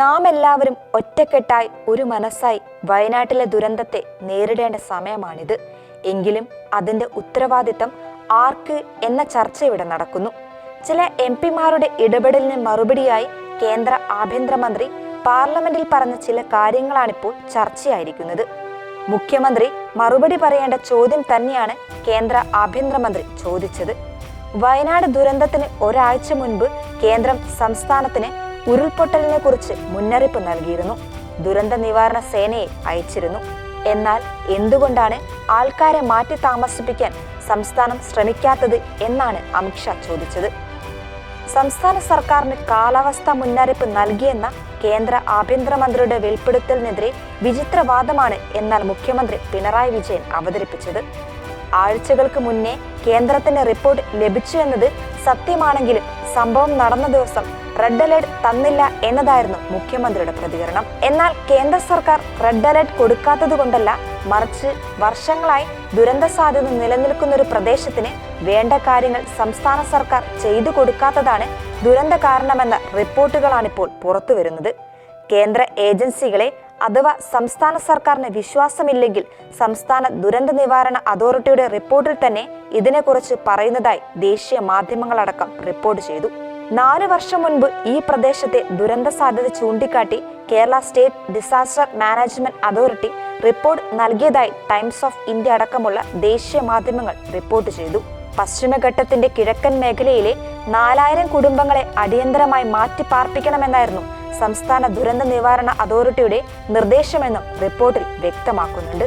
നാം എല്ലാവരും ഒറ്റക്കെട്ടായി ഒരു മനസ്സായി വയനാട്ടിലെ ദുരന്തത്തെ നേരിടേണ്ട സമയമാണിത്. എങ്കിലും അതിന്റെ ഉത്തരവാദിത്തം ആർക്ക് എന്ന ചർച്ച ഇവിടെ നടക്കുന്നു. ചില എം പിമാരുടെ ഇടപെടലിന് മറുപടിയായി കേന്ദ്ര ആഭ്യന്തരമന്ത്രി പാർലമെന്റിൽ പറഞ്ഞ ചില കാര്യങ്ങളാണിപ്പോൾ ചർച്ചയായിരിക്കുന്നത്. മുഖ്യമന്ത്രി മറുപടി പറയേണ്ട ചോദ്യം തന്നെയാണ് കേന്ദ്ര ആഭ്യന്തരമന്ത്രി ചോദിച്ചത്. വയനാട് ദുരന്തത്തിന് ഒരാഴ്ച മുൻപ് കേന്ദ്രം സംസ്ഥാനത്തിന് ഉരുൾപൊട്ടലിനെ കുറിച്ച് മുന്നറിയിപ്പ് നൽകിയിരുന്നു. ദുരന്ത നിവാരണ സേനയെ അയച്ചിരുന്നു. എന്നാൽ എന്തുകൊണ്ടാണ് ആൾക്കാരെ മാറ്റി താമസിപ്പിക്കാൻ സംസ്ഥാനം ശ്രമിക്കാത്തത് എന്നാണ് അമിത്ഷാ ചോദിച്ചത്. സംസ്ഥാന സർക്കാരിന് കാലാവസ്ഥാ മുന്നറിയിപ്പ് നൽകിയെന്ന കേന്ദ്ര ആഭ്യന്തരമന്ത്രിയുടെ വെളിപ്പെടുത്തലിനെതിരെ വിചിത്രവാദമാണ് എന്നാൽ മുഖ്യമന്ത്രി പിണറായി വിജയൻ അവതരിപ്പിച്ചത്. ആഴ്ചകൾക്ക് മുന്നേ കേന്ദ്രത്തിന്റെ റിപ്പോർട്ട് ലഭിച്ചു എന്നത് സത്യമാണെങ്കിലും സംഭവം നടന്ന ദിവസം റെഡ് അലേർട്ട് തന്നില്ല എന്നതായിരുന്നു മുഖ്യമന്ത്രിയുടെ പ്രതികരണം. എന്നാൽ കേന്ദ്ര സർക്കാർ റെഡ് അലേർട്ട് കൊടുക്കാത്തത് കൊണ്ടല്ല മറിച്ച് വർഷങ്ങളായി ദുരന്ത സാധ്യത നിലനിൽക്കുന്ന ഒരു പ്രദേശത്തിന് വേണ്ട കാര്യങ്ങൾ സംസ്ഥാന സർക്കാർ ചെയ്തു കൊടുക്കാത്തതാണ് ദുരന്ത കാരണമെന്ന റിപ്പോർട്ടുകളാണിപ്പോൾ പുറത്തുവരുന്നത് കേന്ദ്ര ഏജൻസികളെ അഥവാ സംസ്ഥാന സർക്കാരിന് വിശ്വാസമില്ലെങ്കിൽ സംസ്ഥാന ദുരന്ത നിവാരണ അതോറിറ്റിയുടെ റിപ്പോർട്ടിൽ തന്നെ ഇതിനെക്കുറിച്ച് പറയുന്നതായി ദേശീയ മാധ്യമങ്ങളടക്കം റിപ്പോർട്ട് ചെയ്തു. നാല് വർഷം മുൻപ് ഈ പ്രദേശത്തെ ദുരന്ത സാധ്യത ചൂണ്ടിക്കാട്ടി Kerala state disaster management authority report നൽകിയതായി ടൈംസ് ഓഫ് ഇന്ത്യ അടക്കമുള്ള ദേശീയ മാധ്യമങ്ങൾ റിപ്പോർട്ട് ചെയ്തു. പശ്ചിമഘട്ടത്തിന്റെ കിഴക്കൻ മേഖലയിലെ നാലായിരം കുടുംബങ്ങളെ അടിയന്തരമായി മാറ്റി പാർപ്പിക്കണമെന്നായിരുന്നു സംസ്ഥാന ദുരന്ത നിവാരണ അതോറിറ്റിയുടെ നിർദ്ദേശമെന്നും റിപ്പോർട്ടിൽ വ്യക്തമാക്കുന്നുണ്ട്.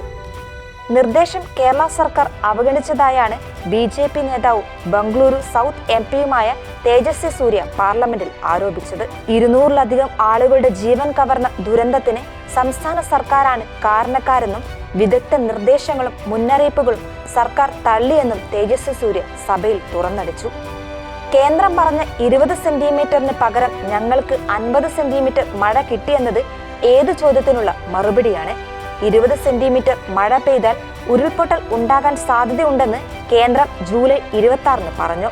നിർദ്ദേശം കേരള സർക്കാർ അവഗണിച്ചതായാണ് ബി ജെ പി നേതാവും ബംഗളൂരു സൗത്ത് എം പിയുമായ തേജസ്വി സൂര്യ പാർലമെന്റിൽ ആരോപിച്ചത്. ഇരുന്നൂറിലധികം ആളുകളുടെ ജീവൻ കവർന്ന ദുരന്തത്തിന് സംസ്ഥാന സർക്കാരാണ് കാരണക്കാരെന്നും വിദഗ്ധ നിർദ്ദേശങ്ങളും മുന്നറിയിപ്പുകളും സർക്കാർ തള്ളിയെന്നും തേജസ്വി സൂര്യ സഭയിൽ തുറന്നടിച്ചു. കേന്ദ്രം പറഞ്ഞ ഇരുപത് സെന്റിമീറ്ററിന് പകരം ഞങ്ങൾക്ക് അൻപത് സെന്റിമീറ്റർ മഴ കിട്ടിയെന്നത് ഏത് ചോദ്യത്തിനുള്ള മറുപടിയാണ്? ഇരുപത് സെന്റിമീറ്റർ മഴ പെയ്താൽ ഉരുൾപൊട്ടൽ ഉണ്ടാകാൻ സാധ്യതയുണ്ടെന്ന് കേന്ദ്രം ജൂലൈ ഇരുപത്തി ആറിന് പറഞ്ഞു.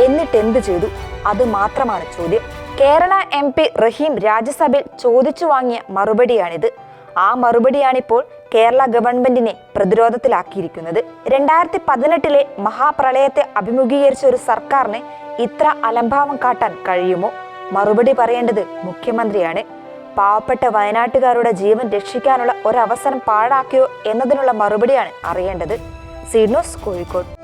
എന്നിട്ട് എന്തു ചെയ്തു? അത് മാത്രമാണ് ചോദ്യം. കേരള എം പി റഹീം രാജ്യസഭയിൽ ചോദിച്ചു വാങ്ങിയ മറുപടിയാണിത്. ആ മറുപടിയാണിപ്പോൾ കേരള ഗവൺമെന്റിനെ പ്രതിരോധത്തിലാക്കിയിരിക്കുന്നത്. രണ്ടായിരത്തി പതിനെട്ടിലെ മഹാപ്രളയത്തെ അഭിമുഖീകരിച്ച ഒരു സർക്കാരിന് ഇത്ര അലംഭാവം കാട്ടാൻ കഴിയുമോ? മറുപടി പറയേണ്ടത് മുഖ്യമന്ത്രിയാണ്. പാവപ്പെട്ട വയനാട്ടുകാരുടെ ജീവൻ രക്ഷിക്കാനുള്ള ഒരവസരം പാഴാക്കിയോ എന്നതിനുള്ള മറുപടിയാണ് അറിയേണ്ടത്. Seed news Kozhikode.